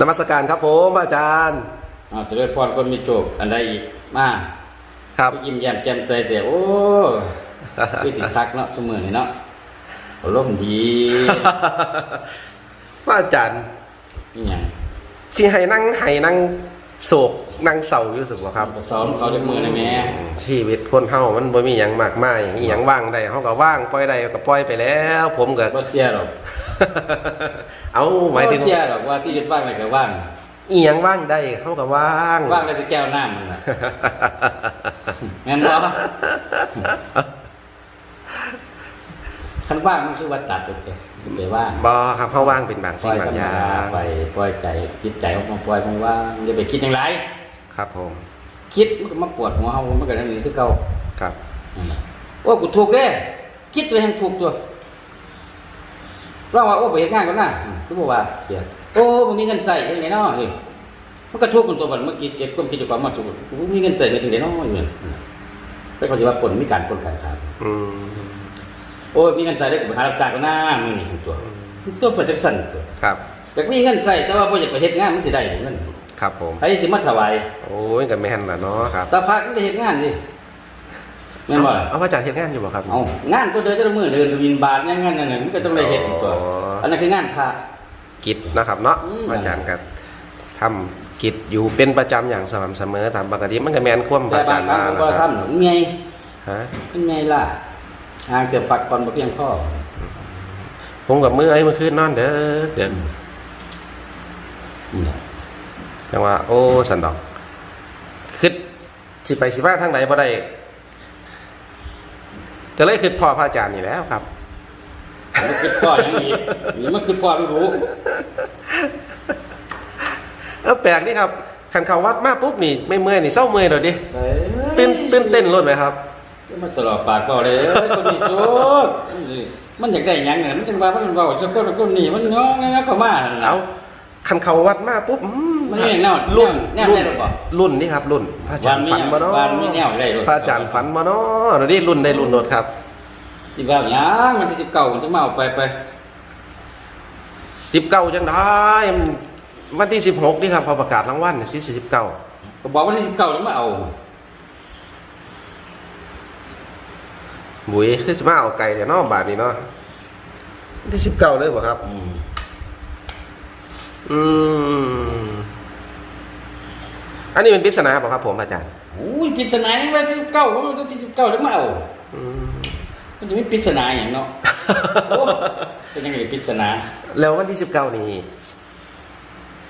นมัสการครับผมพระอาจารย์อ้าวเจริญพรคนมีโชคอันใดอีกมาครับไปยิ้มแย้มแจ่มใสแต่โอ้คือติดคักเนาะเสมอนี่เนาะอารมณ์ดีพระอาจารย์นี่หยังสิให้นั่งให้นั่งโศก นั่งเศร้าอยู่สึกบ่ครับ สอนเขาด้วยมือนะแม่ชีวิตคนเฮามันบ่มีหยังมากมายอีหยังว่างได้เฮาก็ว่างปล่อยได้ก็ปล่อยไปแล้ว ผมก็ บ่เสียหรอกเอาหมายถึงบ่เสียหรอกว่าที่ยึดว่างอะไรก็ว่างอีหยังว่างได้เฮาก็ว่างว่างได้แต่แก้วน้ำมันน่ะแม่นบ่คันว่างมันคือว่าตัดไปเจ้ไปว่างบ่ครับเฮาว่างเป็นบางปสิ่ล่งอยบางธรรมอย่าดาง ไปปล่อยใจคิดใจของมันปล่อยมันว่างอย่าไปคิดอย่างไร ครับผมคิดมันก็มาปวดหัวเฮามันก็นั่นนี่คือเก่าครับนั่นน่ะโอ้กูถูกเด้คิดตัวเองถูกตัวร่างว่าโอ้ไปเฮ็ดงานกันนะอืมคือบอกว่าเดี๋ยวโอ้บ่มีเงินใส่จังได๋เนาะเฮ้ยมันก็ทุกข์กันตัวบัดเมื่อกี้เก็บความคิดด้วยความมาถูกกูบ่มีเงินใส่ไปถึงไดเนาะอยู่นั่นอืมแต่เขาสิว่าคนมีการคนการค้าอืมโอ้ยมีเงินใส่ได้ก็ไปหารับจ้างกันนะมึงนี่ตัวตัวไปจังซั่นตัวครับอยากมีเงินใส่แต่ว่าบ่อยากไปเฮ็ดงานมันสิได้บ่เงิน ครับผม ใครสิมาถวายโอ้ยก็แม่นล่ะเนาะครับตาพักมันได้เฮ็ดงานดิแม่นบ่ล่ะเอาพระอาจารย์เฮ็ดงานอยู่บ่ครับ เอางานตัวเดินแต่ละมือเดินวินบาทยังงานนั่นน่ะมันก็ต้องได้เฮ็ดอีกตัว อ๋ออั อันนั้นคืองานพระ กิจนะครับเนาะอืม พระอาจารย์ก็ทำกิจอยู่เป็นประจำอย่างสม่ำเสมอตามปกติมันก็แม่นความพแต่ระอาบาจางรย์ครั้ว่างก็นะครับทำหนูเมียฮะเป็นไงล่ะหางเสียปักก่อนบ่เพียงพอผมกับมือไอ้เมื่อคืนนอนเด้อเดี๋ยวอืม จังว่า โอ้สันดอกคิดสิไปสิมาทางไหนบ่ได้ก็เลยคิดพ่อพระอาจารย์นี่แหล้วครับมันคือพ่อยังอีกนี่มันคือพ่อรู้รู้เออแปลกนี่ครับคันเขาวัดมาปุ๊บนี่ไม่เมื่อยนี่เศร้าเมื่อยเลยดิเอ้ยตื่นตื่นเต้นรถไหมครับมันสลอบปากก็เลยเอ้ยคนนี้โจกมันอยากได้หยังเนี่ยมันจังว่ามันเว้าจังคนคนนี้มันงอแงเข้ามานั่นล่ะเอาคันเขาวัดมาปุ๊บอื มันนี่แนวรุ่นแนวรุ่แนนวได้บ่รุ่นนี่ครับรุ่นพระอาจารย์ฝันมาเนาะวันมีแนวได้ด้วยพระอาจารย์ฝันมาเนาะเดี๋ยวนี้รุ่นได้รุ่นรถครับสิว่าหยังมันสิ19มันจะมาเอาไปไปสิบเก้าจังได้วันที่สิบหกนี่ครับพอประกาศรางวัลสิสิบเก้าก็บอกว่าที่19แล้วมาเอาบุ๋ยคือสิมาเอาไก่แต่เนอกบาทนี่เนาะวันที่สิบเก้าเลยบ่ครับ อืม อืมอันนี้เป็นปริศนาบ่ครับผมอาจารย์โอ้ยปริศนานี่ว่าสิบเก้ามันต้องสิบเก้าแล้วมาเอาอืมมันจะไม่ปริศนาอย่างเนาะโอ้เป็นยังไงปริศนา แล้ววันที่สิบเก้านี่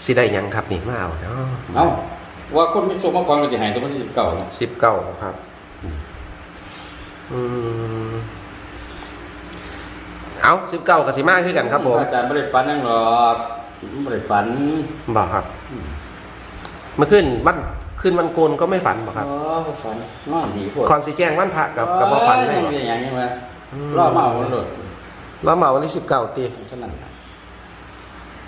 สิได้หยังครับนี่มาเอาเนาะเอ้าว่าคนไม่ส่งมาฟังก็จะหายตัวมันสิบเก้าเนาะสิบเก้าครับอืมเอาสิบเก้ากับสิมาคือกันครับผมอาจารย์ไม่ได้ฝันนั่งหรอกไม่ได้ฝันบอกครับเมื่อคืนวันคืนวันโกนก็ไม่ฝันบอกครับอ๋อฝันนอนดีพวกคอนสีแกล้งวันพระกับกับบ่ฝันเลยไม่บ่ได้อย่างนี้มาอืมล่อมาเอามันหลดแล้วมาวันที่สิบเก้าตีเท่านั้นน่ะ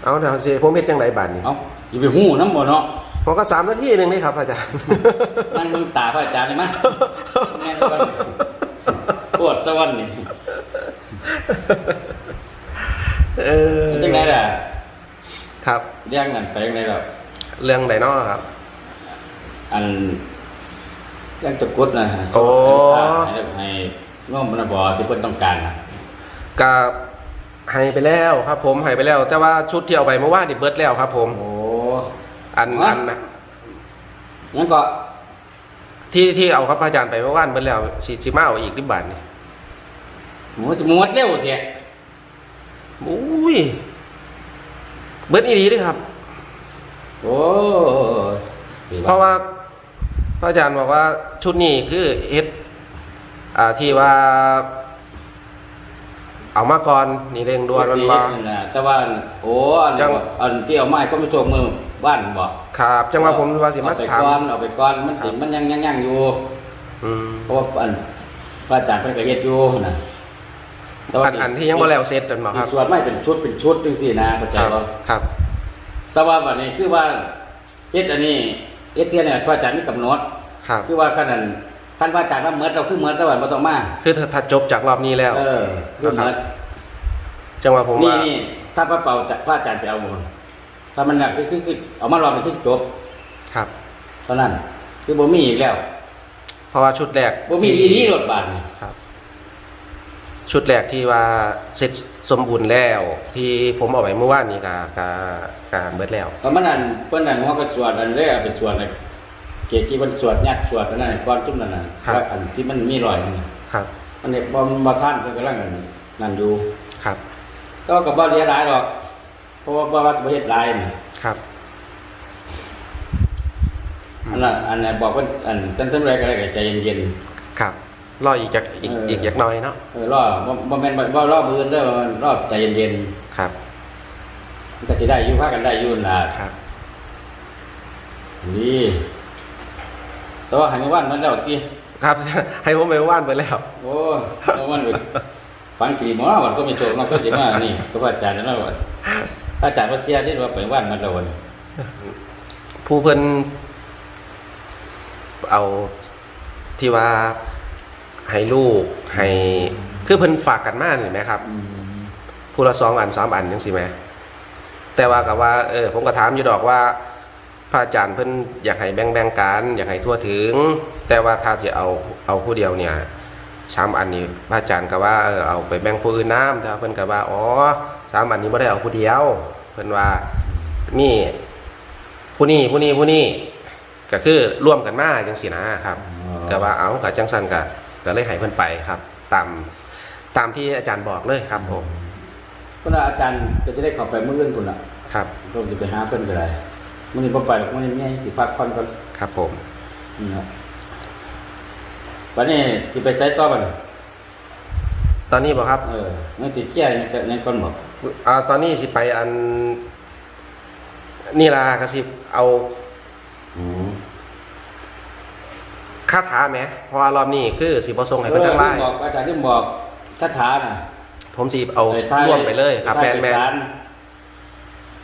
เอาเดี๋ยวสิผมเฮ็ดจังไดบาดนี้เอ้าอย่าไปหู้น้ำบ่เนาะผมก็สามนาทีหนึ่งนี่ครับอาจารย์นั่งมึงตาพระอาจารย์ได้ไหมแม่นบ่ปวดสวรรค์นี่เออจังไดล่ะ ครับเรื่องนั้นไปจังไดล่ะ เรื่องไดเนอครับ อันยังตะกรุดนะโอ้ ให้ให้ง่อมบรรบอที่เพิ่นต้องการนะกับให้ไปแล้วครับ ผมให้ไปแล้ว แต่ว่าชุดที่เอาไปเมื่อวานนี่เบิดแล้วครับ ผม โอ้ อันฮะ อันนะยังก็ที่ที่เอาครับอาจารย์ไปเมื่อวานเบิดแล้วสิสิมาเอาอีกที่บาทนี่หมูจะหมดเร็วเถอะอุ้ยเบิดอีดีด้วยครับ โอ้ยเพราะว่าพระอาจารย์บอกว่าชุดนี้คือเฮ็ดอ่าที่ว่า เอามาก่อนนี่เร่งด่วนมันว่าว่าน่ะแต่ว่าโอ้อันจัง อันที่เอาไม้ก็ไม่ตัวมือบ้านบอกครับจังว่าผมว่าสิมาเอาไปถามก่อนเอาไปก่อนมันติมันยังยังยังอยู่ อืมเพราะว่าอันพระอาจารย์เพิ่นก็เฮ็ดอยู่นะแต่ว่าอันอันที่ยังบ่แล้วเสร็จนั่นบ่ครับส่วนไม่เป็นชุดเป็นชุดจังซี่นะเข้าใจครับบ่ครับ แต่ว่าวันนี้คือว่าเฮ็ดอันนี้เฮ็ดเทียเนี่ยพระอาจารย์มีกำหนดครับ คือว่าขั้นนั้นขั้นพระอาจารย์ว่าเหมือนเราคือเหมือนแต่ว่าบ่ต้องมาคือถ้าถ้าจบจากรอบนี้แล้ว เออคือเหมือนจังว่าผมนี่ว่านี่ถ้าพระเป่าจะพระอาจารย์ไปเอาหมดถ้ามันหนักคือคือคือเอามาลองมันคือจบครับ เท่านั้น คือบ่มีอีกแล้วเพราะว่าชุดแรกบ่มีอีนี้รถบาทนี่ครับ ชุดแรกที่ว่าเสร็จ สมบูรณ์แล้ว ที่ผมเอาไปเมื่อวานนี้กากากาเบิดแล้วก็มันนั่นเพิ่นนั่นว่าไปสวดอันแรกไปสวดน่ะเกจิมันสวดยัดสวดอันนั้นก่อนจุ่มนั่นน่ะว่าอันที่มันมีรอยนั่นน่ะครับมันเนี่ยบ่บ่ทันเพิ่นกำลังนั่นอยู่ครับก็ก็บ่เรียหลายหรอกเพราะว่าบ่ว่าบ่เฮ็ดหลายนี่ครับอันนั้นอันนั้นบอกว่าอันตั้งแต่แรกก็ได้ก็ใจเย็นครับ รออีกจากอีกเอออี อีกอย่างน้อยเนาะๆเออรอบ่บ่แม่นบ่บ่รอมื้ออื่นเด้อมันรอใจเย็นครับๆมันก็สิได้อยู่พากันได้อยู่นั่นล่ะครับ นี่แต่ว่าให้มื้อวานมันแล้วติครับ ให้ผมไปเมื่อวานไปแล้ว โอ้แล้วมันไปฟังกี่หมอวันก็ไม่โจกเนาะก็สิมานี่ก็ว่าอาจารย์นั่นว่าอาจารย์ว่าเสียที่ว่าไปว่านมันแล้ววันผู้เพิ่นเอาที่ว่า ให้ลูกให้คือเพิ่นฝากกันมานี่ไหมครับผู้ละสองอันสามอันจังสิแหมแต่ว่ากับว่าเออผมก็ถามอยู่ดอกว่าพระอาจารย์เพิ่นอยากให้แบ่งแบ่งๆกันอยากให้ทั่วถึง แต่ว่าถ้าจะเอาเอาผู้เดียวเนี่ยสามอันนี้พระอาจารย์ก็ว่าเออเอาไปแบ่งผู้อื่นน้ำแต่ว่าเพิ่นก็ว่าอ๋อสามอันนี้ไม่ได้เอาผู้เดียว เพิ่นว่ามีผู้นี้ผู้นี้ผู้นี้ก็คือร่วมกันมาจังสินะครับก็ว่าเอากับจังสันกะ ก็เลยให้เพิ่นไปครับ ตามตามที่อาจารย์บอกเลยครับผมก็น่าอาจารย์ก็จะได้เข้าไปเมื่อเรื่องคุณล่ะครับก็จะไปหาเพิ่นก็ได้มื้อนี้บ่ไปหรอกมื้อนี้มีสิพักผ่อนก่อนครับ ผมนี่ครับวันนี้สิไปใช้ต่อบัดนี้ตอนนี้บอกครับ เออมันสิเคลียร์ในในก่อนบอกอ่าตอนนี้สิไปอันนี่ล่ะก็สิเอาอืม คาถาไหมเพราะว่ารอบนี้คือสิบ่ส่งให้เอเพิ่นอทางไลน์บอกอาจารย์ที่บอกคาถาน่ะผมสิเอาไปท้ายร่วมไปเลยครับท้ายแม่นเอกสาร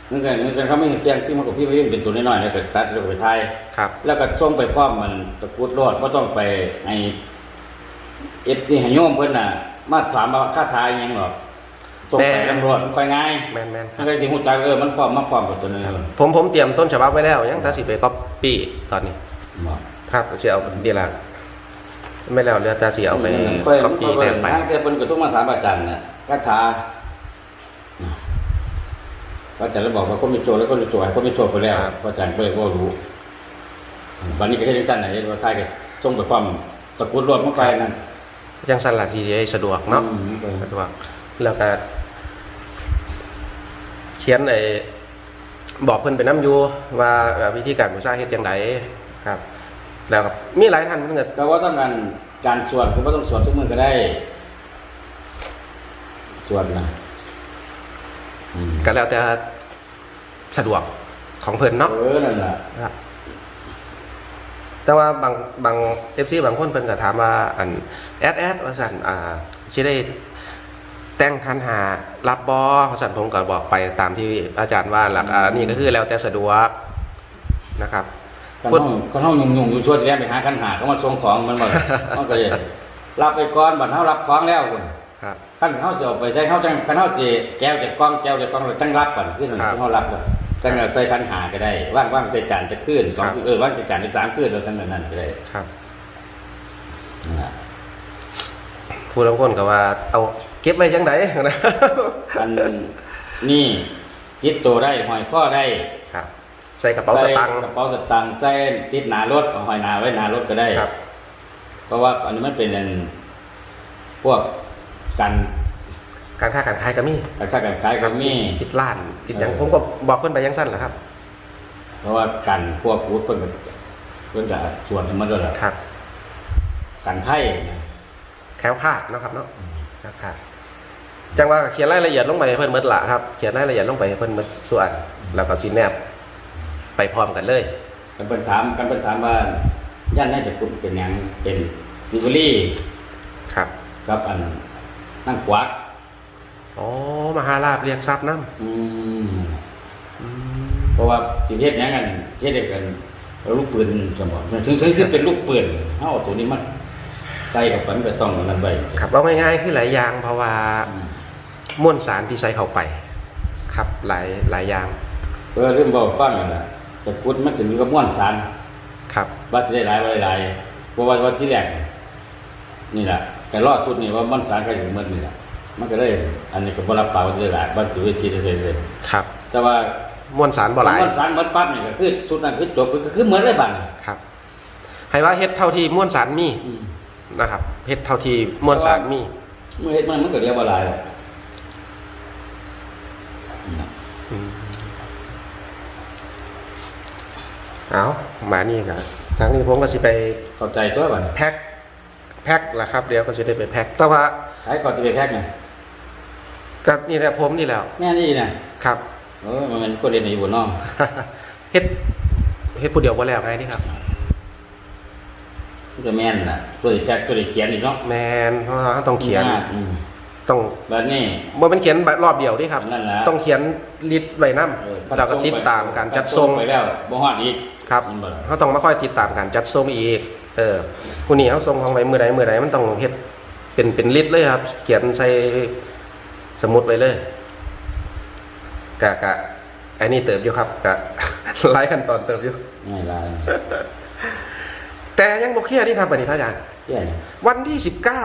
เงินกันเงินกันเขาไม่เห็นเพียงพี่มันกับพี่ไปยื่นเป็นตัวน้อยๆแล้วก็ตัดแล้วก็ไปทายๆครับ แล้วก็ส่งไปพร้อมมันตะกรุดรอดก็ต้องไปไอเอฟที่ให้โยมเพิ่นน่ะ มาถามว่าค่าทายยังหรอกส่งไปแต่ตำรวจมันค่อยง่ายแม่นแม่นๆคมัรันบก็สิฮู้จักเออมันพร้อมมาพร้อมกับตัวนี้ผมผมเตรียมต้นฉบับไว้แล้วยังแต่สิไปก๊อปปี้ตอนนี้ บอกครับสิเอาเดียวละไม่แล้วเรือแต่สิเอาไปค่อยก๊อปปี้ค่แนอยบไปทางแต่เพิ่นก็ต้องมาถามอาจารย์น่ะค่าทาอาจารย์แล้วบอกว่าคนมีโจรแล้วคนมีโจรให้คนมีโจรไปแล้วอาจารย์ก็เลยบ่รู้ วันนี้ก็ได้จังซั่นน่ะเห็นว่าทายก็ส่งไปพร้อมตะกรุดรอดมันไปนั่นยังสั่นละทีสะดวกเนาะอืมเออสะดวกแล้วก็เขียนไอ้บอกเพิ่นไปน้ำอยู่ว่าเอ่อวิธีการบูชาเฮ็ดจังไดครับ แล้วก็มีหลายท่านเพิ่นก็ก็ว่าต้องการการสวดก็ว่าต้องสวดทุกมือก็ได้ สวดนะอืมก็แล้วแต่สะดวกของเพิ่นเนาะ เออนั่นแหละครับแต่ว่าบางบาง FC บางคนเพิ่นก็ถามว่าอันแอดแอดว่าซั่นอ่าสิได้แต่งคันหารับบอว่าซั่นผมก็บอกไปตามที่อาจารย์ว่าหลักอ่านี่ก็คือแล้วแต่สะดวกนะครับ กันพูดห้องกันห้องยุ่งๆอยู่ชวดแล้ไปหาคันหาเขามาส่งของมันหมดมันก็เลยรับไปก่อนบัดเฮารับของแล้วคุณครับคันเฮาสิเอาไปใช้เฮาจังคันเฮาสิแก้วจากกล้องแก้วจากกล้องเราจังรับก่อนขึ้นครับเฮารับก่อนจังเอาใส่คันหาก็ได้ว่างว่างใส่จานจะขึ้นสองครับเออว่างใส่จานจะสามขึ้นเราจังนั้นก็ได้ครับนั่นล่ะผู้ลางคนก็ว่า เอาเก็บไว้จังไดนะอันนี่จิตตัวได้หอยข้อได้ครับ ใส่กระเป๋าสตางค์ใส่กระเป๋าสตางค์ใส่ติดหนารถเอาหอยหนาไว้หนารถก็ได้ครับ เพราะว่าอันนี้มันเป็นอันพวกการการค้าการขายก็มีการค้าการขายก็มีติดล้าน ติดหยังเออผมก็บอกเพิ่นไปยังสั้นแหละครับ เพราะว่าการพวกพูดเพิ่นก็เพิ่นก็ส่วนให้มันด้วยล่ะครับการไทยนะแคล้วคลาดเนาะครับเนาะแคล้วคลาดจังว่าเขียนรายละเอียดลงไปให้เพิ่นหมดละครับ เขียนรายละเอียดลงไปให้เพิ่นหมดส่วน แล้วก็สิแนบ ไปพร้อมกันเลยกันเพิ่นถามกันเพิ่นถามว่าย่านน่าจะกุมเป็นหยังเป็นซิวลี่ครับกับอันนั่งกวักอ๋อมหาลาภเรียกทรัพย์น้อืมำอืมเพราะว่าสิเฮ็ดหยังกันเฮ็ดให้กันเอาลูกปืนสมองถึงถึงคือเป็นลูกปืนเฮาเอาตัวนี้มาใส่กับมันไปต้องเอานั้นไว้ครับเอาง่ายๆคือหลายอย่างเพราะว่าอืมมวลสารที่ใส่เข้าไป ครับหลายหลายอย่างเออเรื่องเบาฟังนั่น น่ะแต่พุทธมันขึ้นอยู่กับม้วนสารครับ ว่าสิได้หลายบ่ได้หลายเพราะว่าวันที่แรกนี่แหละแต่รอดสุดนี่ว่าม้วนสารใครถึงมันนี่แหละมันก็เลยอันนี้ก็บ่รับปากว่าสิได้หลายบันจุเวทีได้เลยครับ แต่ว่ามวลสารบ่หลายม้วนสารหมดปั๊บนี่ก็คือชุดนั้นคือจบก็คือเหมือนได้บัดนี่ครับให้ว่าเฮ็ดเท่าที่มวลสารมีอืมนะครับเฮ็ดเท่าที่มวลสารมีเมื่อเฮ็ดมันมันก็เรียกว่าหลายหรอก เอามานี่กันทางนี้ผมก็สิไปเข้าใจตัวบัดนี้แพ็คแพ็คละครับเดี๋ยวก็สิได้ไปแพ็คแต่ว่าขายก่อนจะไปแพ็กไงกับนี่แหละผมนี่แหล้วแม่นี่นะครับเออมันเป็นก็เรียนอยู่บนน้องเฮ็ดเฮ็ดผู้เดียวบ่แล้วไงนี่ครับมันจะแม่นน่ะตัวที่แพ็กตัวที่เขียนอีกเนาะแมนเพราะว่าต้องเขียนอืมต้องแบบนี้บ่เป็นเขียนแบบรอบเดียวดิครับนั่นแหละต้องเขียนลิสต์ไว้นำเออแล้วก็ติดตามการจัดส่งไปแล้วบ่ฮอดอีก ครับมันบ่ล่ะเขาต้องมาค่อยติดตามการจัดส่งอีก เออผู้นี้เขาส่งของไว้มือใดมือใดมันต้องเฮ็ดเป็นเป็นลิสต์เลยครับ เขียนใส่สมุดไว้เลยกะกะไอ้นี่เติบอยู่ครับกะหลายขั้นตอนเติบอยู่ ง่ายหลายแต่ยังบ่เคลียร์นี่ครับบัดนี้พระอาจารย์เขียนวันที่สิบเก้า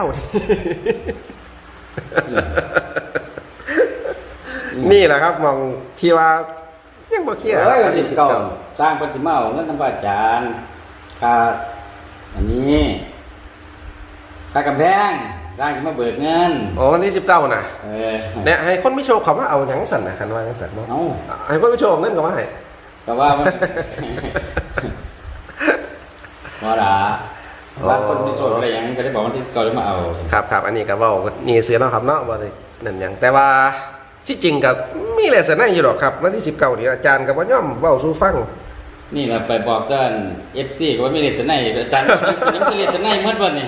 นี่แหละครับมองที่ว่ายังบ่เคลียร์เอ้ยวัวันนที่ที่สิสิบบเก้าเก้า สร้างปฏิมาเอาเงินทำบาจารย์ค่าอันนี้ค่ากำแพงร่างจะมาเบิกเงินอ๋อวันที่สิบเก้าน่ะเออเนี่ยให้คนไม่โชว์เขาว่าเอาหยังสั่นนะคันว่าหยังสั่นบ่เอ้าให้คนไม่โชว์เอาเงินก็ว่าให้ก็ว่ามันว่าละบางคนมีโสดอะไรอย่างนั้นก็ได้บอกว่าที่เก่าจะมาเอาครับครับอันนี้ก็เว้านี่เสียเนาะครับเนาะบ่ได้นั่นหยังแต่ว่าที่จริงก็มีแหละสนะอยู่หรอกครับวันที่สิบเก้านี่อาจารย์ก็บ่ย่อมเว้าสู่ฟัง นี่เราไปบอกกันเอฟซีก็ว่าไม่เรียนสนายอาจารย์บอกว่ายังไม่เรียนสนายเมื่อวันนี้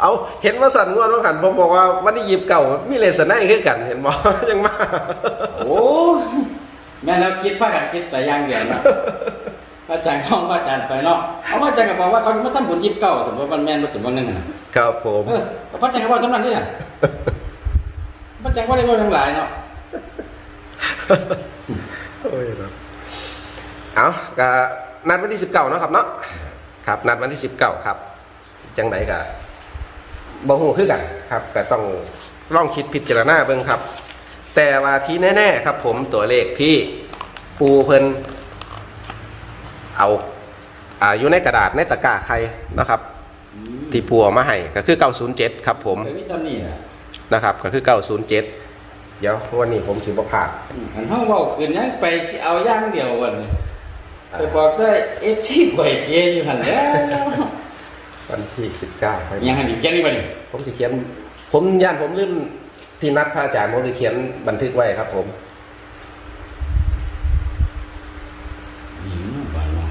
เอาเห็นว่าสั่นงวดว่าขันผมบอกว่าวันที่ยิบเก่ามีเลนสไนคือกัน เห็นบ่ยังมาโอ้แม่เราคิดพากันคิดแต่อย่างเดียวนะพระอาจารย์ห้องพระอาจารย์ไปเนาะเอาพระอาจารย์ก็บอกว่าเขามาทำบุญยิบเก้าสมมติว่ามันแม่นมาสมมตินึงนะครับผมเออพระอาจารย์ก็บอกสำนักนี่น่ะพระอาจารย์ก็ได้บอกทั้งหลายเนาะโอ้ยเนาะ เอาก็นัดวันที่สิบเก้าเนาะครับเนาะครับนัดวันที่สิบเก้าครับ จังไหนก็บ่ฮู้คือกันครับก็ต้องลองคิดพิจารณาเบิ่งครับ แต่ว่าที่แน่ๆครับ ผมตัวเลขที่ปูเพิ่นเอาอ่าอยู่ในกระดาษในตะกร้าใครนะครับที่ปูเอามาให้ก็คือ 907 ครับ ผมเคยมีซ้ำนี่น่ะนะครับ ก็คือ 907 เดี๋ยววันนี้ผมสิบ่พลาดอันห้องเว่าคืนยังไปเอาอย่างเดียววันนี้ ไปบอกได้เอฟซีไหวเคียอยู่หันแล้ววันที่19ไปยังหันอีกแค่นี้วันนี้ผมสิเขียน ผมย่านผมลืมที่นัดพระอาจารย์ผมสิเขียนบันทึกไว้ครับ ผม อืมบ้านเนาะ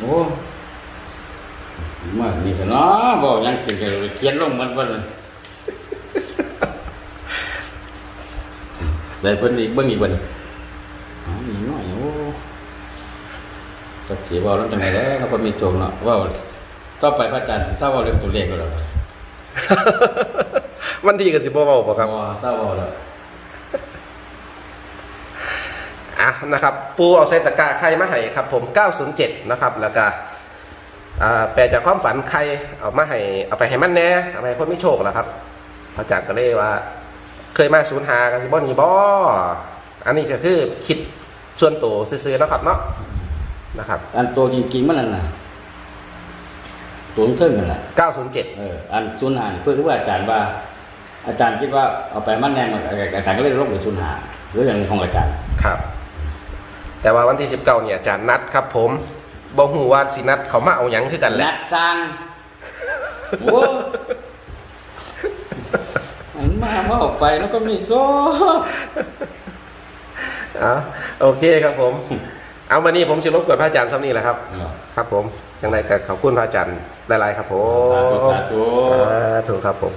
โอ้มานี่กันเนาะบอกยังเขียนกันเลยเขียนลงมันวันเลยได้เพิ่นอีกเบิ่งอีกวันนี้อ๋อมีน้อยโอ้จักสีบอกแล้วจังไงแล้วเขาก็มีโจงเนาะว่าต่อไปพระอาจารย์สิทราบว่าเรื่องตัวเลขแล้วเหรอวันที่ก็สิบ่เว้าบ่ครับอ๋อทราบว่าแล้ว อะ นะครับ ปูเอาใส่ตะกร้าใครมาให้ครับผม 907 นะครับ แล้วก็อ่าแปลจากความฝันใครเอามาให้เอาไปให้มันแน่เอาไปให้คนไม่โชคแล้วครับพระอาจารย์ก็เลยว่า เคยมาศูนย์หากันสิบ่นี่บ่อันนี้ก็คือคิดส่วนตัวซื่อๆเนาะครับเนาะนะครับ อันตัวจริงๆมันนั่นน่ะตัวเทิงนั่นแหละ907เอออันศูนย์หายเพื่อที่ว่าอาจารย์ว่า อาจารย์คิดว่าเอาไปมันแน่มันอาจารย์ก็เลยลงไปศูนย์หาหรืออย่างของอาจารย์ครับ แต่ว่าวันที่ 19 เนี่ยอาจารย์นัดครับผมบ่ฮู้ว่าสินัดเขามาเอาหยังคือกันแหละนัดสร้างโอ้อันมาว่าออกไปแล้วก็มีโซ่อะโอเคครับผม เอาวันนี้ผมสิรบกวนพระอาจารย์ซ้ำนี่แหละครับ ครับผมยังไงก็ขอบคุณพระอาจารย์หลายๆครับผมสาธุสาธุ อ่าถูกครับผม